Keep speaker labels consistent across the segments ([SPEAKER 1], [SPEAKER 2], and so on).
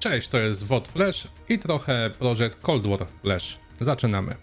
[SPEAKER 1] Cześć, to jest WOD Flash i trochę projekt Cold War Flash. Zaczynamy.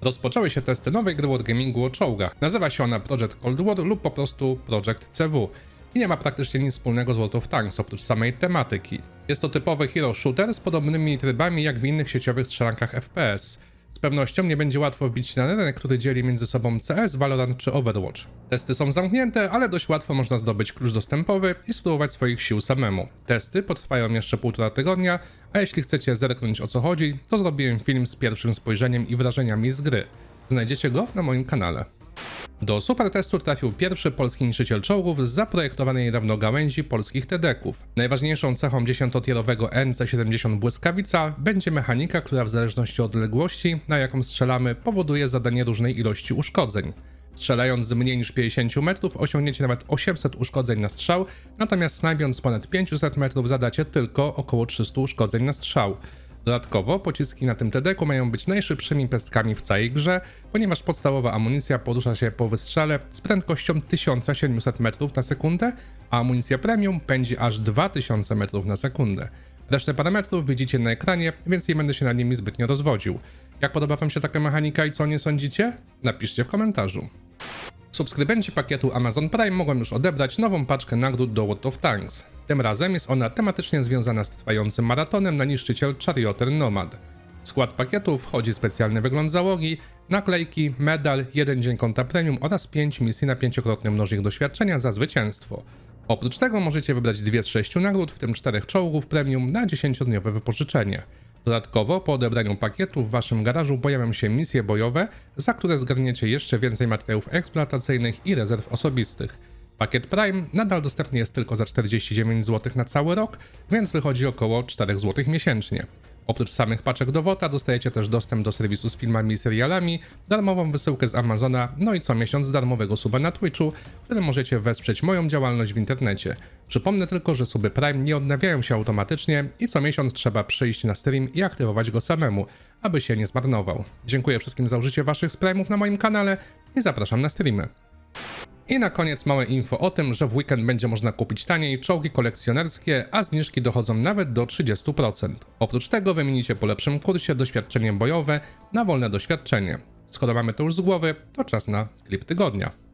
[SPEAKER 1] Rozpoczęły się testy nowej gry Wargamingu o czołgach. Nazywa się ona Project Cold War lub po prostu Project CW. I nie ma praktycznie nic wspólnego z World of Tanks oprócz samej tematyki. Jest to typowy hero shooter z podobnymi trybami jak w innych sieciowych strzelankach FPS. Z pewnością nie będzie łatwo wbić się na rynek, który dzieli między sobą CS, Valorant czy Overwatch. Testy są zamknięte, ale dość łatwo można zdobyć klucz dostępowy i spróbować swoich sił samemu. Testy potrwają jeszcze półtora tygodnia, a jeśli chcecie zerknąć o co chodzi, to zrobiłem film z pierwszym spojrzeniem i wrażeniami z gry. Znajdziecie go na moim kanale. Do supertestu trafił pierwszy polski niszczyciel czołgów z zaprojektowanej niedawno gałęzi polskich TD-ków. Najważniejszą cechą 10-tierowego NC-70 Błyskawica będzie mechanika, która w zależności od odległości, na jaką strzelamy, powoduje zadanie różnej ilości uszkodzeń. Strzelając z mniej niż 50 metrów osiągniecie nawet 800 uszkodzeń na strzał, natomiast snajpiąc ponad 500 metrów zadacie tylko około 300 uszkodzeń na strzał. Dodatkowo pociski na tym TD-ku mają być najszybszymi pestkami w całej grze, ponieważ podstawowa amunicja porusza się po wystrzale z prędkością 1700 metrów na sekundę, a amunicja premium pędzi aż 2000 metrów na sekundę. Resztę parametrów widzicie na ekranie, więc nie będę się nad nimi zbytnio rozwodził. Jak podoba Wam się taka mechanika i co nie sądzicie? Napiszcie w komentarzu. Subskrybenci pakietu Amazon Prime mogą już odebrać nową paczkę nagród do World of Tanks. Tym razem jest ona tematycznie związana z trwającym maratonem na niszczyciel Charioter Nomad. W skład pakietu wchodzi specjalny wygląd załogi, naklejki, medal, jeden dzień konta premium oraz 5 misji na pięciokrotny mnożnik doświadczenia za zwycięstwo. Oprócz tego możecie wybrać dwie z sześciu nagród, w tym czterech czołgów premium na 10-dniowe wypożyczenie. Dodatkowo po odebraniu pakietu w waszym garażu pojawią się misje bojowe, za które zgarniecie jeszcze więcej materiałów eksploatacyjnych i rezerw osobistych. Pakiet Prime nadal dostępny jest tylko za 49 zł na cały rok, więc wychodzi około 4 zł miesięcznie. Oprócz samych paczek do WOTA dostajecie też dostęp do serwisu z filmami i serialami, darmową wysyłkę z Amazona, no i co miesiąc darmowego suba na Twitchu, którym możecie wesprzeć moją działalność w internecie. Przypomnę tylko, że suby Prime nie odnawiają się automatycznie i co miesiąc trzeba przyjść na stream i aktywować go samemu, aby się nie zmarnował. Dziękuję wszystkim za użycie waszych Prime'ów na moim kanale i zapraszam na streamy. I na koniec małe info o tym, że w weekend będzie można kupić taniej czołgi kolekcjonerskie, a zniżki dochodzą nawet do 30%. Oprócz tego wymienicie po lepszym kursie doświadczenie bojowe na wolne doświadczenie. Skoro mamy to już z głowy, to czas na klip tygodnia.